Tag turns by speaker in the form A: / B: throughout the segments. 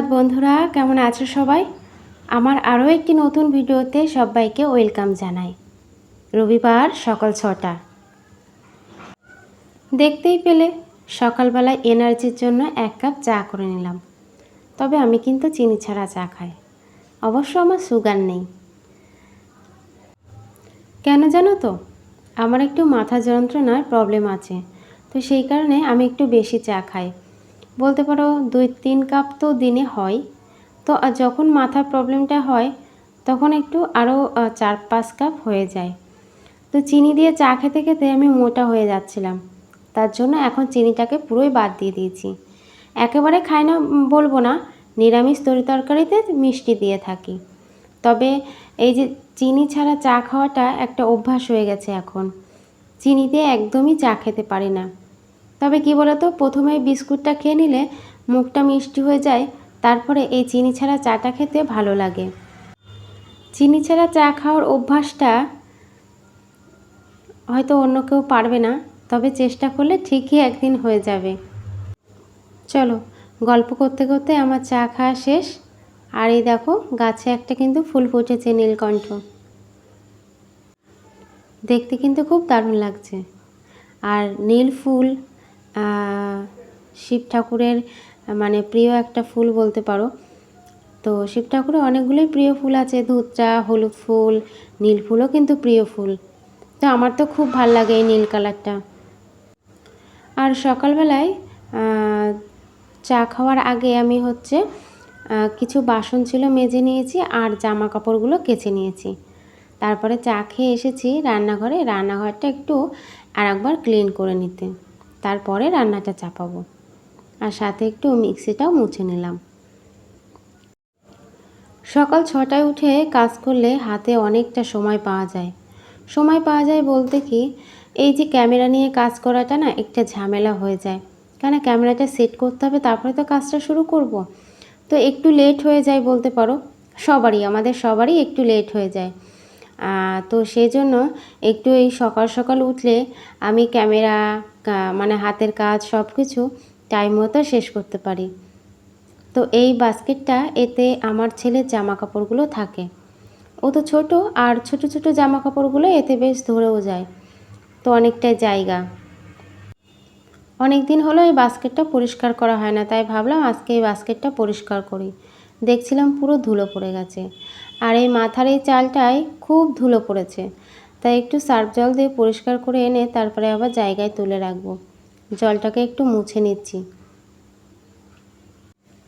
A: সুপ্রভাত বন্ধুরা, কেমন আছো সবাই? আমার আরও একটি নতুন ভিডিওতে সবাইকে ওয়েলকাম জানাই। রবিবার সকাল ছটা। দেখতেই পেলে সকালবেলায় এনার্জির জন্য এক কাপ চা করে নিলাম। তবে আমি কিন্তু চিনি ছাড়া চা খাই। অবশ্য আমার সুগার নেই। কেন জানো তো? আমার একটু মাথা যন্ত্রণার প্রবলেম আছে। তো সেই কারণে আমি একটু বেশি চা খাই। বলতে পারো দুই তিন কাপ তো দিনে হয়। তো যখন মাথার প্রবলেমটা হয়, তখন একটু আরও চার পাঁচ কাপ হয়ে যায়। তো চিনি দিয়ে চা খেতে খেতে আমি মোটা হয়ে যাচ্ছিলাম। তার জন্য এখন চিনিটাকে পুরোই বাদ দিয়ে দিয়েছি। একেবারে খাই না বলব না, নিরামিষ তরি তরকারিতে মিষ্টি দিয়ে থাকি। তবে এই যে চিনি ছাড়া চা খাওয়াটা একটা অভ্যাস হয়ে গেছে এখন। চিনি দিয়ে একদমই চা খেতে পারি না। তবে কি বলতো প্রথমে বিস্কুটটা খেয়ে নিলে মুখটা মিষ্টি হয়ে যায়, তারপরে এই চিনি ছাড়া চাটা খেতে ভালো লাগে। চিনি ছাড়া চা খাওয়ার অভ্যাসটা হয়তো অন্য কেউ পারবে না, তবে চেষ্টা করলে ঠিকই একদিন হয়ে যাবে। চলো, গল্প করতে করতে আমার চা খাওয়া শেষ। আর এই দেখো, গাছে একটা কিন্তু ফুল ফুটেছে নীলকণ্ঠ। দেখতে কিন্তু খুব দারুণ লাগছে। আর নীল ফুল শিব ঠাকুরের মানে প্রিয় একটা ফুল বলতে পারো। তো শিব ঠাকুরের অনেকগুলোই প্রিয় ফুল আছে ধুতরা হলুদ ফুল, নীল ফুলও কিন্তু প্রিয় ফুল। তো আমার তো খুব ভালো লাগে এই নীল কালারটা। আর সকালবেলায় চা খাওয়ার আগে আমি হচ্ছে কিছু বাসন ছিল মেজে নিয়েছি আর জামা কাপড়গুলো কেচে নিয়েছি। তারপরে চা খেয়ে এসেছি রান্নাঘরে। রান্নাঘরটা একটু আর একবার ক্লিন করে নিতে। তারপরে রান্নাটা চাপাবো। আর সাথে একটু মিক্সিটাও মুছে নিলাম। সকাল ছটায় উঠে কাজ করলে হাতে অনেকটা সময় পাওয়া যায়। সময় পাওয়া যায় বলতে কি, এই যে ক্যামেরা নিয়ে কাজ করাটা না একটা ঝামেলা হয়ে যায়। কেন ক্যামেরাটা সেট করতে হবে, তারপরে তো কাজটা শুরু করব। তো একটু লেট হয়ে যায় বলতে পারো, সবারই, আমাদের সবারই একটু লেট হয়ে যায়। তো সেই জন্য একটু এই সকাল সকাল উঠলে আমি ক্যামেরা মানে হাতের কাজ সব কিছু টাইম মতো শেষ করতে পারি। তো এই বাস্কেটটা এতে আমার ছেলের জামা কাপড়গুলো থাকে। ও তো ছোট আর ছোট ছোট জামা কাপড়গুলো এতে বেশ ধরেও যায়। তো অনেকটাই জায়গা। অনেক দিন হলো এই বাস্কেটটা পরিষ্কার করা হয় না, তাই ভাবলাম আজকে এই বাস্কেটটা পরিষ্কার করি। দেখছিলাম পুরো ধুলো পড়ে গেছে। আর এই মাথার এই চালটায় খুব ধুলো পড়েছে। তাই একটু সার্ফ জল দিয়ে পরিষ্কার করে এনে তারপরে আবার জায়গায় তুলে রাখব। জলটাকে একটু মুছে নিচ্ছি।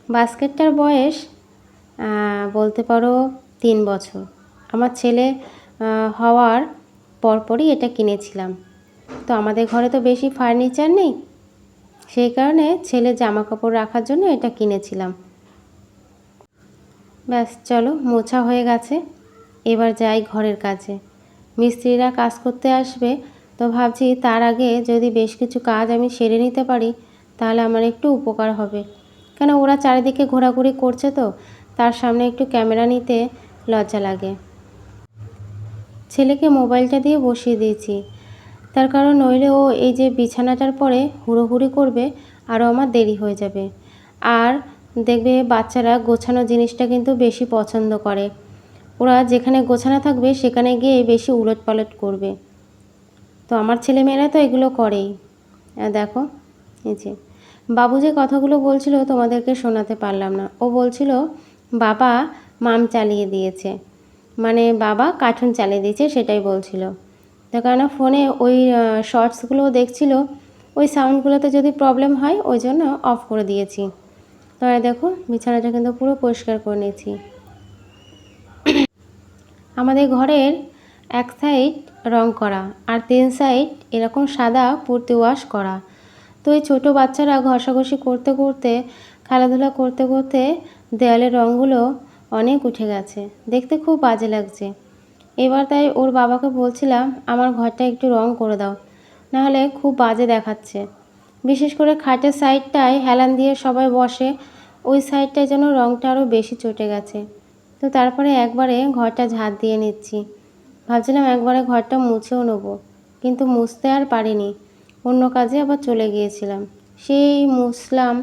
A: বাস্কেটটার বয়স বলতে পারো তিন বছর। আমার ছেলে হওয়ার পরপরই এটা কিনেছিলাম। তো আমাদের ঘরে তো বেশি ফার্নিচার নেই। সেই কারণে ছেলে জামা কাপড় রাখার জন্য এটা কিনেছিলাম। ব্যাস, চলো, মোছা হয়ে গেছে। এবার যাই ঘরের কাজে। মিস্ত্রিরা কাজ করতে আসবে, তো ভাবছি তার আগে যদি বেশ কিছু কাজ আমি সেরে নিতে পারি, তাহলে আমার একটু উপকার হবে। কেন ওরা চারিদিকে ঘোরাঘুরি করছে তো, তার সামনে একটু ক্যামেরা নিতে লজ্জা লাগে। ছেলেকে মোবাইলটা দিয়ে বসিয়ে দিয়েছি। তার কারণ নইলে ও এই যে বিছানাটার পরে হুড়োহুড়ি করবে আরও আমার দেরি হয়ে যাবে। আর দেখবে বাচ্চারা গোছানো জিনিসটা কিন্তু বেশি পছন্দ করে। ওরা যেখানে গোছানো থাকবে, সেখানে গিয়ে বেশি উলট পালট করবে। তো আমার ছেলেমেয়েরা তো এগুলো করেই। দেখো, এই যে, বাবু যে কথাগুলো বলছিল তোমাদেরকে শোনাতে পারলাম না। ও বলছিল, বাবা মাম চালিয়ে দিয়েছে। মানে বাবা কার্টুন চালিয়ে দিয়েছে, সেটাই বলছিল। তার কারণ ফোনে ওই শর্টসগুলো দেখছিল। ওই সাউন্ডগুলোতে যদি প্রবলেম হয়, ওই জন্য অফ করে দিয়েছি। তো দেখো, বিছানাটা কিন্তু পুরো পরিষ্কার করে নিয়েছি। আমাদের ঘরের এক সাইড রং করা আর তিন সাইড এরকম সাদা পুর্তি ওয়াশ করা। তো এই ছোটো বাচ্চারা ঘষাঘষি করতে করতে, খেলাধুলা করতে করতে দেয়ালের রঙগুলো অনেক উঠে গেছে। দেখতে খুব বাজে লাগছে। এবার তাই ওর বাবাকে বলছিলাম, আমার ঘরটা একটু রং করে দাও, নাহলে খুব বাজে দেখাচ্ছে। বিশেষ করে খাটের সাইডটায় হেলান দিয়ে সবাই বসে, ওই সাইডটায় যেন রঙটা আরও বেশি চটে গেছে। তো তারপরে একবারে ঘরটা ঝাঁট দিয়ে নিচ্ছি। ভাবছিলাম একবারে ঘরটা মুছেও নেব, কিন্তু মুছতে আর পারিনি। অন্য কাজে আবার চলে গিয়েছিলাম। সেই মুছলাম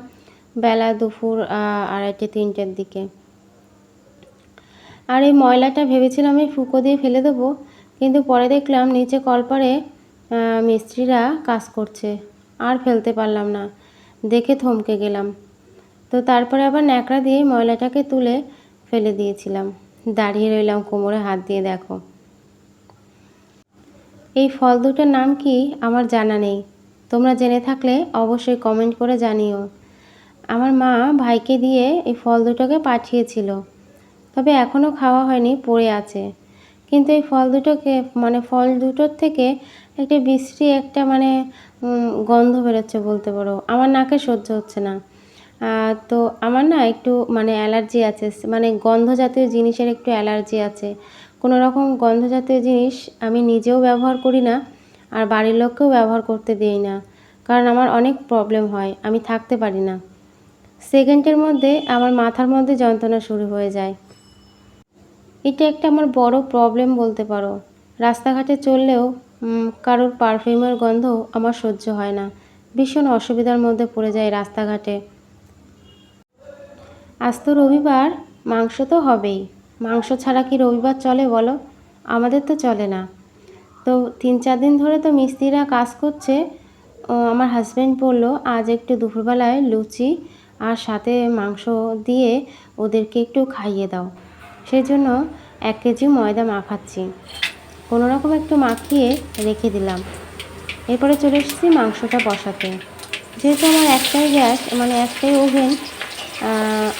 A: বেলা দুপুর আড়াইটে, তিনটের দিকে। আর এই ময়লাটা ভেবেছিলাম আমি ফুকো দিয়ে ফেলে দেবো, কিন্তু পরে দেখলাম নিচে কলপারে মিস্ত্রিরা কাজ করছে। আর ফেলতে পারলাম না। দেখে থমকে গেলাম। তো তারপরে আবার ন্যাকড়া দিয়ে ময়লাটাকে তুলে ফেলে দিয়েছিলাম। দাঁড়িয়ে রইলাম কোমরে হাত দিয়ে, দেখো। এই ফল দুটোর নাম কি? আমার জানা নেই। তোমরা জেনে থাকলে অবশ্যই কমেন্ট করে জানিও। আমার মা ভাইকে দিয়ে এই ফল দুটোকে পাঠিয়েছিল। তবে এখনও খাওয়া হয়নি, পড়ে আছে। কিন্তু এই ফল দুটোকে মানে ফল দুটোর থেকে একটা বিশ্রী একটা মানে গন্ধ বেরোচ্ছে বলতে পারো। আমার নাকে সহ্য হচ্ছে না। তো আমার না একটু মানে অ্যালার্জি আছে মানে গন্ধ জাতীয় জিনিসের একটু অ্যালার্জি আছে। কোনো রকম গন্ধ জাতীয় জিনিস আমি নিজেও ব্যবহার করি না, আর বাড়ির লোককেও ব্যবহার করতে দিই না, কারণ আমার অনেক প্রবলেম হয়, আমি থাকতে পারি না। সেকেন্ডের মধ্যে আমার মাথার মধ্যে যন্ত্রণা শুরু হয়ে যায়। এটা একটা আমার বড় প্রবলেম বলতে পারো। রাস্তাঘাটে চললেও কারোর পারফিউমের গন্ধ আমার সহ্য হয় না। ভীষণ অসুবিধার মধ্যে পড়ে যায় রাস্তাঘাটে। আজ তো রবিবার মাংস তো হবেই। মাংস ছাড়া কি রবিবার চলে বলো? আমাদের তো চলে না। তো তিন চার দিন ধরে তো মিস্ত্রিরা কাজ করছে। আমার হাজব্যান্ড বলল, আজ একটু দুপুরবেলায় লুচি আর সাথে মাংস দিয়ে ওদেরকে একটু খাইয়ে দাও। সেই জন্য এক কেজি ময়দা মাখাচ্ছি। কোনো রকম একটু মাখিয়ে রেখে দিলাম। এরপরে চলে এসেছি মাংসটা বসাতে। যেহেতু আমার একটাই গ্যাস মানে একটাই ওভেন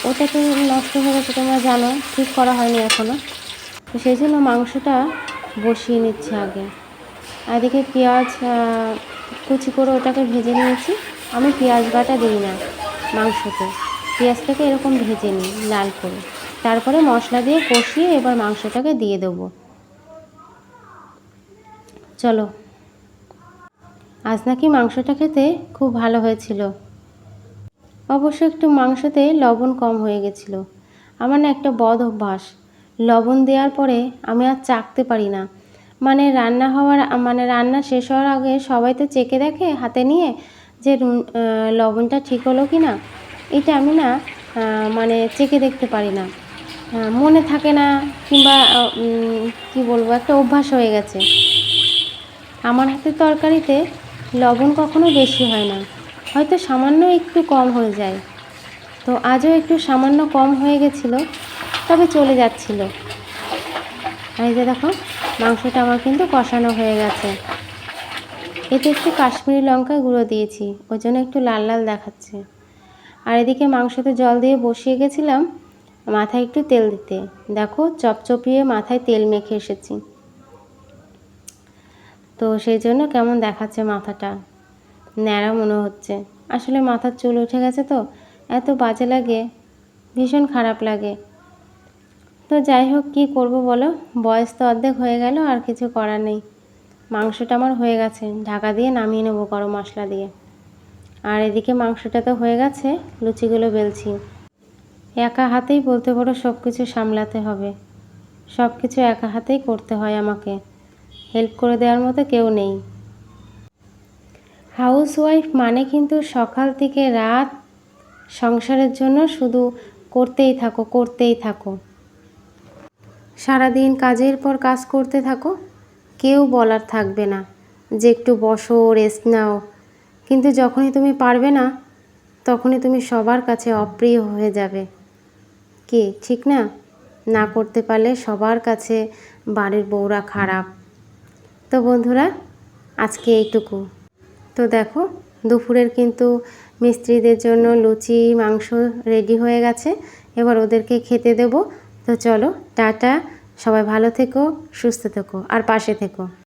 A: ওটা তো নষ্ট হয়ে গেছে তোমরা জানো, ঠিক করা হয়নি এখনও তো সেই জন্য মাংসটা বসিয়ে নিচ্ছি আগে। এদিকে পেঁয়াজ কুচি করে ওটাকে ভেজে নিয়েছি। আমি পেঁয়াজ বাটা দিই না মাংসতে। পেঁয়াজটাকে এরকম ভেজে নিই লাল করে। তারপরে মশলা দিয়ে কষিয়ে এবার মাংসটাকে দিয়ে দেবো। চলো। আজ নাকি মাংসটা খেতে খুব ভালো হয়েছিল। অবশ্য একটু মাংসতে লবণ কম হয়ে গেছিল। আমার না একটা বদ অভ্যাস। লবণ দেওয়ার পরে আমি আর চাকতে পারি না। মানে রান্না হওয়ার মানে রান্না শেষ হওয়ার আগে সবাই তো চেকে দেখে হাতে নিয়ে যে লবণটা ঠিক হলো কি না। এটা আমি না মানে চেকে দেখতে পারি না। মনে থাকে না কিংবা কি বলব, একটা অভ্যাস হয়ে গেছে। আমার হাতের তরকারিতে লবণ কখনো বেশি হয় না। হয়তো সামান্য একটু কম হয়ে যায়। তো আজও একটু সামান্য কম হয়ে গেছিল, তবে চলে যাচ্ছিল। এই যে দেখো, মাংসটা আমার কিন্তু কষানো হয়ে গেছে। এতে একটু কাশ্মীরি লঙ্কা গুঁড়ো দিয়েছি ওই জন্য একটু লাল লাল দেখাচ্ছে। আর এদিকে মাংসতে জল দিয়ে বসিয়ে গেছিলাম মাথায় একটু তেল দিতে। দেখো, চপচপিয়ে মাথায় তেল মেখে এসেছি। তো সেই জন্য কেমন দেখাচ্ছে মাথাটা। ন্যাড়া মনে হচ্ছে। আসলে মাথার চুল উঠে গেছে তো, এত বাজে লাগে, ভীষণ খারাপ লাগে। তো যাই হোক, কী করব বলো? বয়স তো অর্ধেক হয়ে গেল, আর কিছু করার নেই। মাংসটা আমার হয়ে গেছে, ঢাকা দিয়ে নামিয়ে নেব গরম মশলা দিয়ে। আর এদিকে মাংসটা তো হয়ে গেছে, লুচিগুলো বেলছি। একা হাতেই বলতে পারো সব কিছু সামলাতে হবে। সব কিছু একা হাতেই করতে হয় আমাকে। হেল্প করে দেওয়ার মতো কেউ নেই। হাউস ওয়াইফ মানে কিন্তু সকাল থেকে রাত সংসারের জন্য শুধু করতেই থাকো করতেই থাকো। সারাদিন কাজের পর কাজ করতে থাকো, কেউ বলার থাকবে না যে একটু বসো রেস্ট নাও। কিন্তু যখনই তুমি পারবে না, তখনই তুমি সবার কাছে অপ্রিয় হয়ে যাবে। কি? ঠিক না? না করতে পারলে সবার কাছে বাড়ির বউরা খারাপ। তো বন্ধুরা, আজকে এইটুকু। তো দেখো, দুপুরের কিন্তু মিস্ত্রিদের জন্য লুচি, মাংস রেডি হয়ে গেছে। এবার ওদেরকে খেতে দেব। তো চলো, টাটা। সবাই ভালো থেকো, সুস্থ থেকো, আর পাশে থেকো।